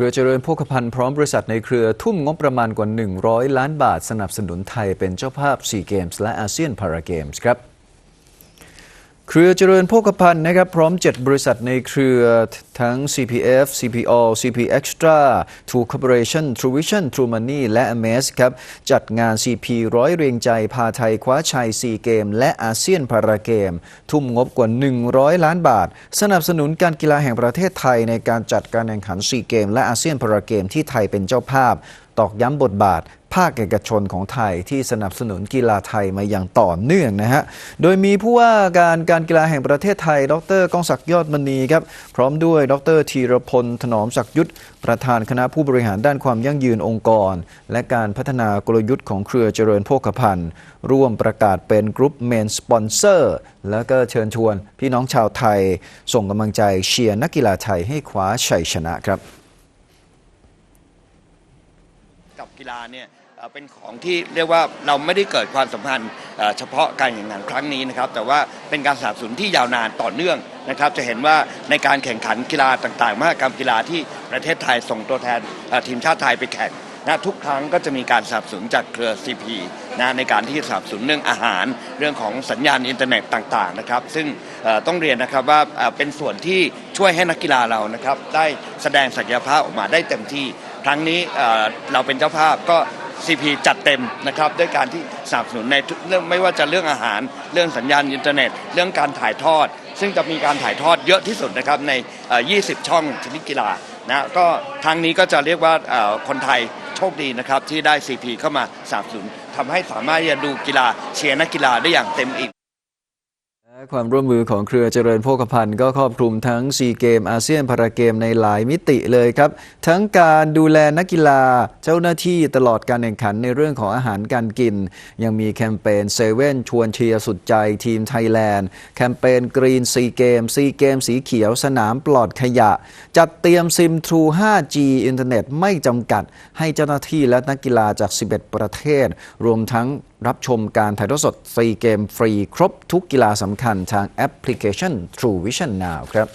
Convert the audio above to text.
ครือเจริญโภคภัณฑ์พร้อมบริษัทในเครือทุ่มงบประมาณกว่า 100 ล้านบาท สนับสนุนไทยเป็นเจ้าภาพซีเกมส์และอาเซียนพาราเกมส์ครับ เครือเจริญโภคภัณฑ์นะครับพร้อม 7 บริษัทในเครือทั้ง CPF CPO CP Extra True Corporation True Vision True Money และ Amaze ครับ จัดงาน CP ร้อยเรียงใจพาไทยคว้าชัยซีเกม และอาเซียนพาราเกม ทุ่มงบกว่า 100 ล้านบาท สนับสนุนการกีฬาแห่งประเทศไทยในการจัดการแข่งขันซีเกม และอาเซียนพาราเกมที่ไทยเป็นเจ้าภาพตอกย้ำบทบาท ภาคเอกชนของไทยที่สนับสนุนกีฬาไทยมาอย่างต่อเนื่องนะฮะ โดยมีผู้ว่าการการกีฬาแห่งประเทศไทย ดรก้องศักดิ์ยอดมณีครับ พร้อมด้วย ดรธีรพล ถนอมศักดิ์ยุทธ ประธานคณะผู้บริหารด้านความยั่งยืนองค์กร และการพัฒนากลยุทธ์ของเครือเจริญโภคภัณฑ์ ร่วมประกาศเป็นกรุ๊ปเมนสปอนเซอร์ แล้วก็เชิญชวนพี่น้องชาวไทย ส่งกำลังใจเชียร์นักกีฬาไทยให้คว้าชัยชนะครับ กีฬาเนี่ยเป็นของที่เรียกว่าเราไม่ได้เกิดความสัมพันธ์เฉพาะการแข่งขันครั้งนี้นะครับแต่ว่าเป็นการสนับสนุนที่ยาวนานต่อเนื่องนะครับจะเห็นว่าในการแข่งขันกีฬาต่างๆมหกรรมกีฬาที่ประเทศไทยส่งตัวแทนทีมชาติไทยไปแข่งนะทุกครั้งก็จะมีการสนับสนุนจากเครือ CP นะในการที่สนับสนุนเรื่องอาหาร เรื่องของสัญญาณอินเทอร์เน็ตต่างๆนะครับ ซึ่งต้องเรียนนะครับว่าเป็นส่วนที่ช่วยให้นักกีฬาเรานะครับได้แสดงศักยภาพออกมาได้เต็มที่ ครั้งนี้เราเป็นเจ้าภาพก็ CP จัดเต็มนะครับด้วยการที่สนับสนุนในเรื่องไม่ว่าจะเรื่องอาหาร เรื่องสัญญาณอินเทอร์เน็ต เรื่องการถ่ายทอด ซึ่งจะมีการถ่ายทอดเยอะที่สุดนะครับใน 20 ช่องชนิดกีฬานะก็ทางนี้ก็จะเรียกว่าคนไทยโชคดีนะครับที่ได้ CP เข้ามาสนับสนุนทำให้สามารถจะดูกีฬาเชียร์นักกีฬาได้อย่างเต็มอิ่ม ความร่วมมือของเครือเจริญโภคภัณฑ์ก็ครอบคลุมทั้งซีเกมอาเซียนพาราเกมในหลายมิติเลยครับ ทั้งการดูแลนักกีฬาเจ้าหน้าที่ตลอดการแข่งขันในเรื่องของอาหารการกิน ยังมีแคมเปญเซเว่นชวนเชียร์สุดใจทีมไทยแลนด์ แคมเปญกรีนซีเกมซีเกมสีเขียวสนามปลอดขยะ จัดเตรียมซิมทรู 5G อินเทอร์เน็ตไม่จำกัด ให้เจ้าหน้าที่และนักกีฬาจาก 11 ประเทศ รวมทั้งรับชมการถ่ายทอดสดฟรีเกมฟรีครบทุกกีฬาสำคัญทางแอปพลิเคชัน True Vision Now ครับ